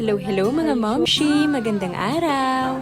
Hello, hello mga momshi! Magandang araw!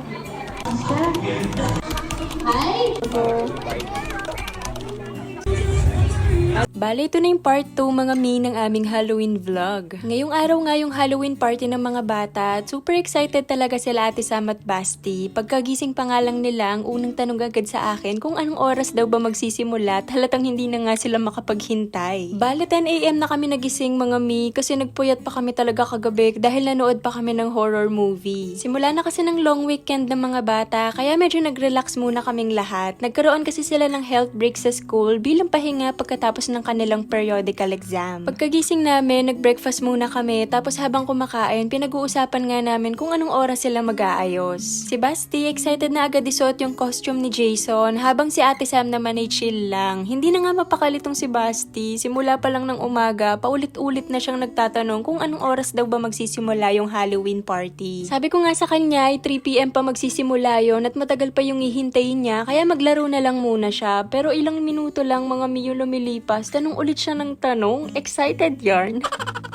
Bale, ito na yung part 2 mga mi ng aming Halloween vlog. Ngayong araw nga yung Halloween party ng mga bata at super excited talaga sila Ate Sam at Basti. Pagkagising pa nga lang nila, ang unang tanong agad sa akin kung anong oras daw ba magsisimula at halatang hindi na nga sila makapaghintay. Bale, 10am na kami nagising mga mi kasi nagpuyat pa kami talaga kagabi dahil nanood pa kami ng horror movie. Simula na kasi ng long weekend ng mga bata kaya medyo nag-relax muna kaming lahat. Nagkaroon kasi sila ng health break sa school bilang pahinga pagkatapos ng kanilang periodical exam. Pagkagising namin, nag-breakfast muna kami tapos habang kumakain, pinag-uusapan nga namin kung anong oras sila mag-aayos. Si Basti, excited na agad isuot yung costume ni Jason habang si Ate Sam naman ay chill lang. Hindi na nga mapakalitong si Basti. Simula pa lang ng umaga, paulit-ulit na siyang nagtatanong kung anong oras daw ba magsisimula yung Halloween party. Sabi ko nga sa kanya ay 3pm pa magsisimula yon at matagal pa yung hihintayin niya kaya maglaro na lang muna siya. Pero ilang minuto lang mga miyo lumilipas, tanong ulit siya ng tanong. Excited yarn.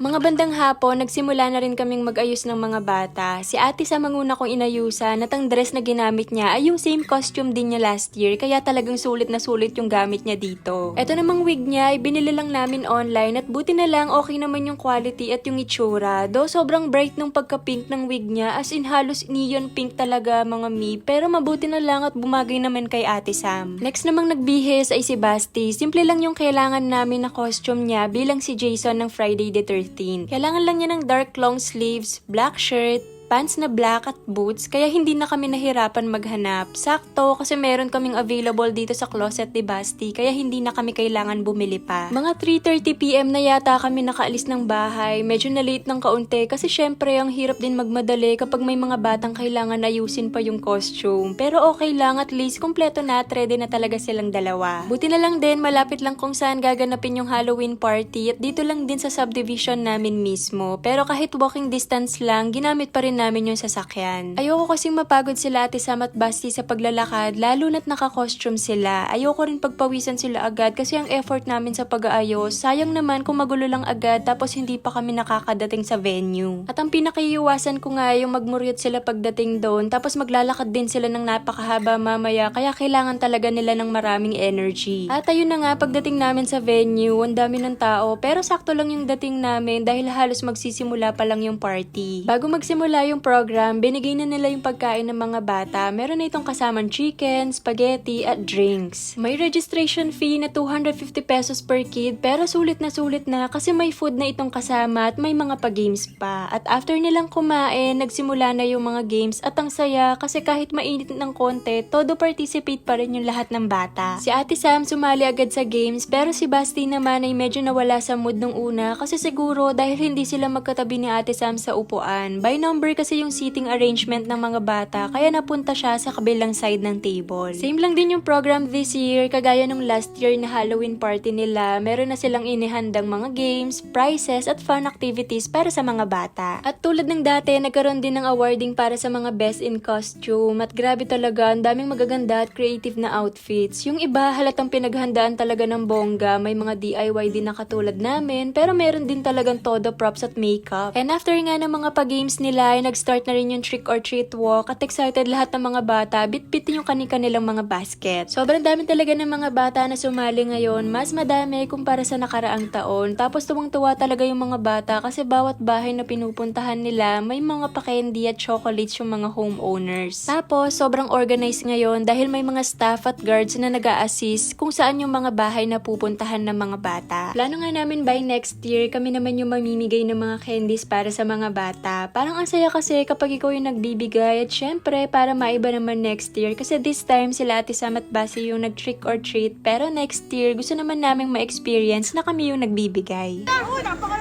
Mga bandang hapon, nagsimula na rin kaming mag-ayos ng mga bata. Si ate sa manguna kong inayusan at ang dress na ginamit niya ay yung same costume din niya last year kaya talagang sulit na sulit yung gamit niya dito. Ito namang wig niya ay binili lang namin online at buti na lang okay naman yung quality at yung itsura. Do sobrang bright nung pagka-pink ng wig niya as in halos neon pink talaga mga mi pero mabuti na lang at bumagay naman kay ate Sam. Next namang nagbihis ay si Basti. Simple lang yung kailangan namin na costume niya bilang si Jason ng Friday the 13th. Kailangan lang niya ng dark long sleeves, black shirt, pants na black at boots kaya hindi na kami nahirapan maghanap. Sakto kasi meron kaming available dito sa closet ni Basti kaya hindi na kami kailangan bumili pa. Mga 3.30pm na yata kami nakaalis ng bahay. Medyo na late ng kaunti kasi syempre ang hirap din magmadali kapag may mga batang kailangan ayusin pa yung costume. Pero okay lang at least kompleto na at ready na talaga silang dalawa. Buti na lang din malapit lang kung saan gaganapin yung Halloween party at dito lang din sa subdivision namin mismo. Pero kahit walking distance lang, ginamit pa rin namin yung sasakyan. Ayoko kasing mapagod sila ate Sam at Basti sa paglalakad, lalo na't naka-costume sila. Ayoko rin pagpawisan sila agad kasi ang effort namin sa pag-aayos, sayang naman kung magulo lang agad tapos hindi pa kami nakakadating sa venue. At ang pinakaiiwasan ko nga yung magmuryot sila pagdating doon tapos maglalakad din sila ng napakahaba mamaya kaya kailangan talaga nila ng maraming energy. At ayun na nga, pagdating namin sa venue, ang dami ng tao pero sakto lang yung dating namin dahil halos magsisimula pa lang yung party. Bago magsimula yung program, binigay na nila yung pagkain ng mga bata. Meron na itong kasamang chicken, spaghetti, at drinks. May registration fee na 250 pesos per kid, pero sulit na sulit na kasi may food na itong kasama at may mga pa-games pa. At after nilang kumain, nagsimula na yung mga games at ang saya kasi kahit mainit ng konti, todo participate pa rin yung lahat ng bata. Si Ate Sam sumali agad sa games, pero si Basti naman ay medyo nawala sa mood nung una kasi siguro dahil hindi sila magkatabi ni Ate Sam sa upuan. By number kasi yung seating arrangement ng mga bata kaya napunta siya sa kabilang side ng table. Same lang din yung program this year kagaya nung last year na Halloween party nila. Meron na silang inihandang mga games, prizes at fun activities para sa mga bata. At tulad ng dati, nagkaroon din ng awarding para sa mga best in costume at grabe talaga, ang daming magaganda at creative na outfits. Yung iba halatang pinaghandaan talaga ng bongga, may mga DIY din na katulad namin, pero meron din talagang todo props at makeup. And after nga ng mga pa-games nila, nag-start na rin yung trick or treat walk at excited lahat ng mga bata, bit-bitin yung kani-kanilang mga basket. Sobrang dami talaga ng mga bata na sumali ngayon, mas madami kumpara sa nakaraang taon. Tapos tuwang-tuwa talaga yung mga bata kasi bawat bahay na pinupuntahan nila, may mga pa-candy at chocolates yung mga homeowners. Tapos, sobrang organized ngayon dahil may mga staff at guards na nag assist kung saan yung mga bahay na pupuntahan ng mga bata. Plano nga namin by next year, kami naman yung mamimigay ng mga candies para sa mga bata. Parang ang saya kasi kapag ikaw yung nagbibigay at syempre para maiba naman next year kasi this time sila Ate Sam at Basi yung nag-trick or treat pero next year gusto naman naming ma-experience na kami yung nagbibigay. Oh, napaka,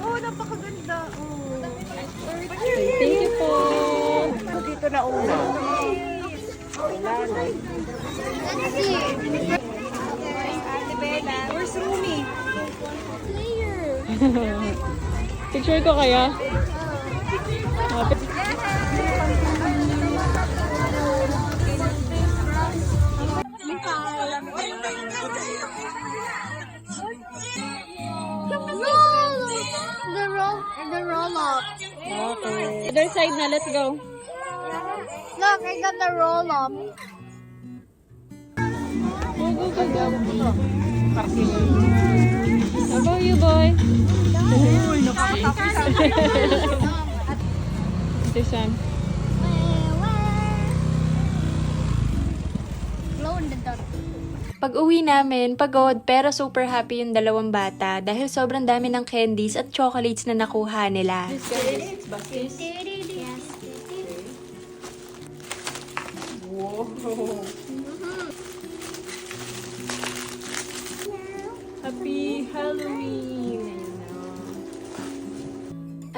oh, napakaganda. Oh. Thank you po! Dito na una. Ate Bella, where's Rumi? Picture ko kaya? No! The roll, up. Okay. Other side na, let's go. Look, I got the roll up. How about you, boy? This one. Glow in the dark. Pag uwi namin, pagod pero super happy yung dalawang bata dahil sobrang dami ng candies at chocolates na nakuha nila. Yes.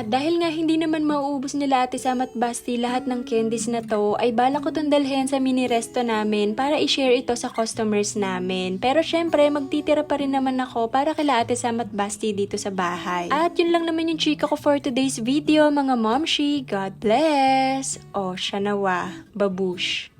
At dahil nga hindi naman mauubos nila Ate Sam at lahat ng candies na to, ay bala ko itong dalhin sa mini resto namin para i-share ito sa customers namin. Pero syempre, magtitira pa rin naman ako para kila Ate Sam at dito sa bahay. At yun lang naman yung chika ko for today's video, mga momshi. God bless! O, siya nawa. Babush.